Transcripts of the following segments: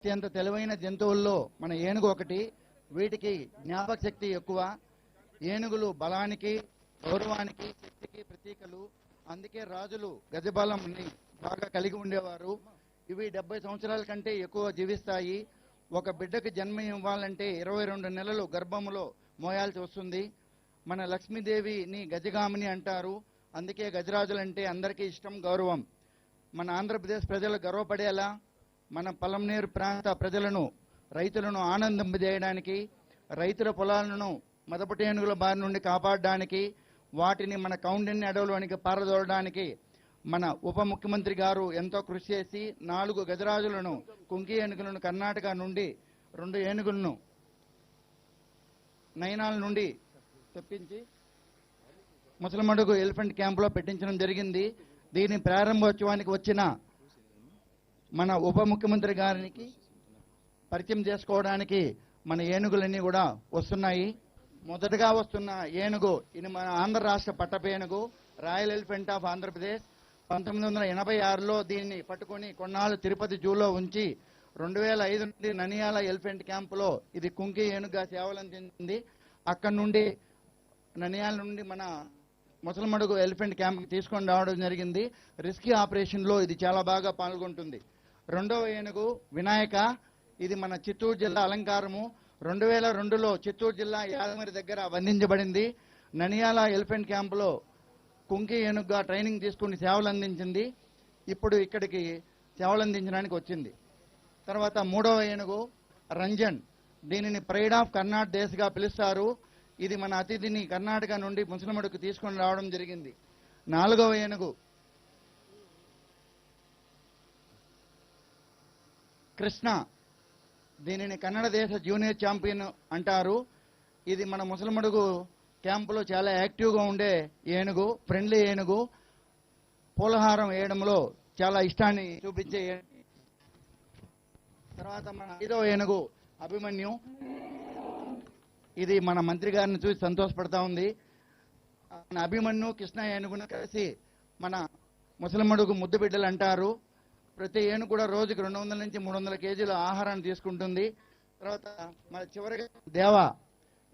అత్యంత తెలివైన జంతువుల్లో మన ఏనుగు ఒకటి. వీటికి జ్ఞాపక శక్తి ఎక్కువ. ఏనుగులు బలానికి గౌరవానికి శక్తికి ప్రతీకలు. అందుకే రాజులు గజబలంని బాగా కలిగి ఉండేవారు. ఇవి డెబ్బై సంవత్సరాల కంటే ఎక్కువ జీవిస్తాయి. ఒక బిడ్డకు జన్మ ఇవ్వాలంటే ఇరవై రెండు నెలలు గర్భములో మోయాల్సి వస్తుంది. మన లక్ష్మీదేవిని గజగామిని అంటారు. అందుకే గజరాజులంటే అందరికీ ఇష్టం గౌరవం. మన ఆంధ్రప్రదేశ్ ప్రజలు గర్వపడేలా మన పలంనేరు ప్రాంత ప్రజలను రైతులను ఆనందింపజేయడానికి రైతుల పొలాలను మదపటి ఏనుగుల బారి నుండి కాపాడడానికి వాటిని మన కౌండిన్య అడవులోనికి పారదోలడానికి మన ఉప ముఖ్యమంత్రి గారు ఎంతో కృషి చేసి నాలుగు గజరాజులను కుంకి ఏనుగులను కర్ణాటక నుండి రెండు ఏనుగులను నయనాల నుండి తెప్పించి ముసలమడుగు ఎలిఫెంట్ క్యాంపులో పెట్టించడం జరిగింది. దీని ప్రారంభోత్సవానికి వచ్చిన మన ఉప ముఖ్యమంత్రి గారికి పరిచయం చేసుకోవడానికి మన ఏనుగులన్నీ కూడా వస్తున్నాయి. మొదటగా వస్తున్న ఏనుగు ఇది మన ఆంధ్ర రాష్ట్ర పట్టపేనుగు రాయల్ ఎలిఫెంట్ ఆఫ్ ఆంధ్రప్రదేశ్. పంతొమ్మిది వందల ఎనభై ఆరులో దీన్ని పట్టుకొని కొన్నాళ్ళు తిరుపతి జూలో ఉంచి రెండు వేల ఐదు నుండి ననియాల ఎలిఫెంట్ క్యాంపులో ఇది కుంకి ఏనుగుగా సేవలందించింది. అక్కడి నుండి ననియాల నుండి మన ముసలమడుగు ఎలిఫెంట్ క్యాంప్ తీసుకొని రావడం జరిగింది. రిస్కీ ఆపరేషన్లో ఇది చాలా బాగా పాల్గొంటుంది. రెండవ ఏనుగు వినాయక ఇది మన చిత్తూరు జిల్లా అలంకారము. రెండు వేల రెండులో చిత్తూరు జిల్లా యాదగిరి దగ్గర బంధించబడింది. ననియాల ఎలిఫెంట్ క్యాంపులో కుంకి ఏనుగుగా ట్రైనింగ్ తీసుకుని సేవలు అందించింది. ఇప్పుడు ఇక్కడికి సేవలు అందించడానికి వచ్చింది. తర్వాత మూడవ ఏనుగు రంజన్ దీనిని ప్రైడ్ ఆఫ్ కర్ణాటక దేశగా పిలుస్తారు. ఇది మన అతిథిని కర్ణాటక నుండి ముసలమడుకు తీసుకొని రావడం జరిగింది. నాలుగవ ఏనుగు కృష్ణ. దీనిని కన్నడ దేశ జూనియర్ ఛాంపియన్ అంటారు. ఇది మన ముసలమడుగు క్యాంపులో చాలా యాక్టివ్గా ఉండే ఏనుగు ఫ్రెండ్లీ ఏనుగు. పూలహారం వేయడంలో చాలా ఇష్టాన్ని చూపించే తర్వాత మన ఐదో ఏనుగు అభిమన్యు. ఇది మన మంత్రి గారిని చూసి సంతోషపడతా ఉంది. అభిమన్యు కృష్ణ ఏనుగును కలిసి మన ముసలమడుగు ముద్దు బిడ్డలు అంటారు. ప్రతి ఏనుగు కూడా రోజుకి రెండు వందల నుంచి మూడు వందల కేజీల ఆహారాన్ని తీసుకుంటుంది. తర్వాత మన చివరిగా దేవ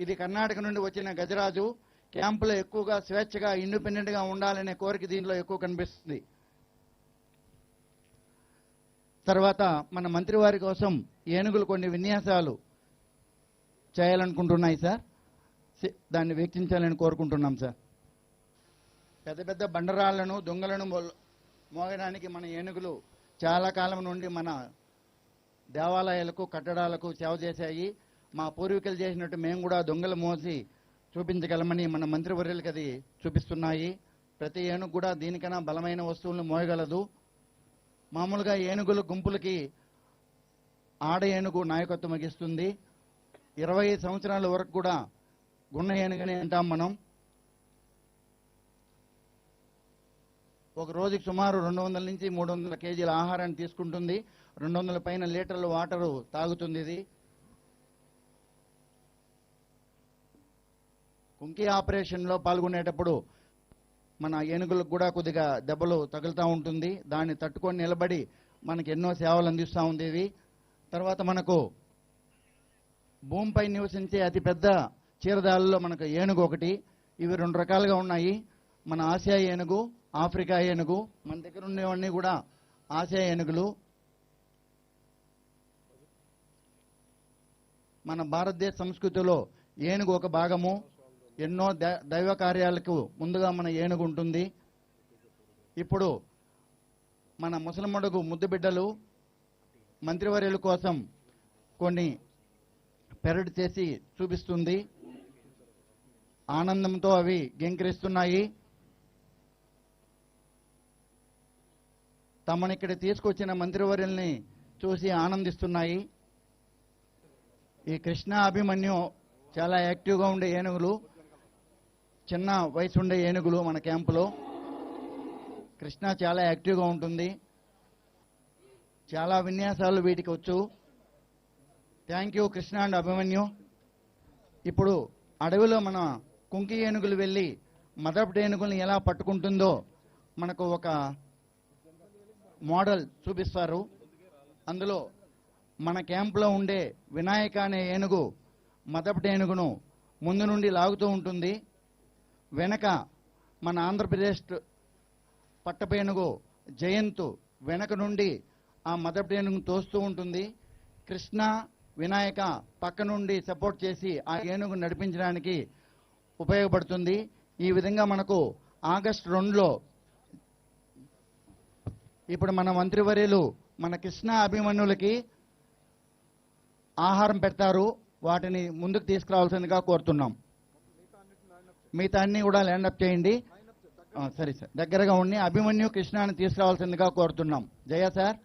ఇది కర్ణాటక నుండి వచ్చిన గజరాజు. క్యాంపులో ఎక్కువగా స్వేచ్ఛగా ఇండిపెండెంట్గా ఉండాలనే కోరిక దీనిలో ఎక్కువ కనిపిస్తుంది. తర్వాత మన మంత్రి వారి కోసం ఏనుగులు కొన్ని విన్యాసాలు చేయాలనుకుంటున్నాయి సార్. దాన్ని వీక్షించాలని కోరుకుంటున్నాం సార్. పెద్ద పెద్ద బండరాళ్ళను దొంగలను మోగడానికి మన ఏనుగులు చాలా కాలం నుండి మన దేవాలయాలకు కట్టడాలకు సేవ చేశాయి. మా పూర్వీకులు చేసినట్టు మేము కూడా దొంగలు మోసి చూపించగలమని మన మంత్రివర్యులకు అది చూపిస్తున్నాయి. ప్రతి ఏనుగు కూడా దీనికన్నా బలమైన వస్తువులను మోయగలదు. మామూలుగా ఏనుగులు గుంపులకి ఆడ ఏనుగు నాయకత్వం వహిస్తుంది. ఇరవై ఐదు సంవత్సరాల వరకు కూడా గున్న ఏనుగని అంటాం మనం. ఒక రోజుకి సుమారు రెండు వందల నుంచి మూడు వందల కేజీల ఆహారాన్ని తీసుకుంటుంది. రెండు వందల పైన లీటర్ల వాటరు తాగుతుంది ఇది. కుంకి ఆపరేషన్లో పాల్గొనేటప్పుడు మన ఏనుగులకు కూడా కొద్దిగా దెబ్బలు తగులుతూ ఉంటుంది. దాన్ని తట్టుకొని నిలబడి మనకి ఎన్నో సేవలు అందిస్తూ ఉంది ఇది తర్వాత మనకు భూమిపై నివసించే అతిపెద్ద చీరదాలలో మనకు ఏనుగు ఒకటి. ఇవి రెండు రకాలుగా ఉన్నాయి. మన ఆసియా ఏనుగు ఆఫ్రికా ఏనుగు మన దగ్గర ఉండేవన్నీ కూడా ఆసియా ఏనుగులు. మన భారతదేశ సంస్కృతిలో ఏనుగు ఒక భాగము. ఎన్నో దైవ కార్యాలకు ముందుగా మన ఏనుగు ఉంటుంది. ఇప్పుడు మన ముసలమ్మడుగు ముద్దు బిడ్డలు మంత్రివర్యుల కోసం కొన్ని పెరడ్ చేసి చూపిస్తుంది. ఆనందంతో అవి గెంకరిస్తున్నాయి తమని ఇక్కడ తీసుకొచ్చిన మంత్రివర్యుల్ని చూసి ఆనందిస్తున్నాయి. ఈ కృష్ణ అభిమన్యు చాలా యాక్టివ్గా ఉండే ఏనుగులు చిన్న వయసు ఉండే ఏనుగులు మన క్యాంపులో. కృష్ణ చాలా యాక్టివ్గా ఉంటుంది. చాలా విన్యాసాలు వీటికి వచ్చు. Thank you Krishna and Abhimanyu. ఇప్పుడు అడవిలో మన కుంకి ఏనుగులు వెళ్ళి మదపటి ఏనుగులను ఎలా పట్టుకుంటుందో మనకు ఒక మోడల్ చూపిస్తారు. అందులో మన క్యాంపులో ఉండే వినాయక అనే ఏనుగు మదపటి ఏనుగును ముందు నుండి లాగుతూ ఉంటుంది. వెనక మన ఆంధ్రప్రదేశ్ పట్టపేనుగు జయంతు వెనక నుండి ఆ మదపటి ఏనుగును తోస్తూ ఉంటుంది. కృష్ణ వినాయక పక్క నుండి సపోర్ట్ చేసి ఆ ఏనుగు నడిపించడానికి ఉపయోగపడుతుంది. ఈ విధంగా మనకు ఆగస్ట్ రెండులో ఇప్పుడు మన మంత్రివర్యులు మన కృష్ణ అభిమన్యులకి ఆహారం పెడతారు. వాటిని ముందుకు తీసుకురావాల్సిందిగా కోరుతున్నాం. మిగతా అన్ని కూడా ల్యాండ్ అప్ చేయండి. సరే సార్. దగ్గరగా ఉండి అభిమన్యు కృష్ణాని తీసుకురావాల్సిందిగా కోరుతున్నాం. జయ సార్.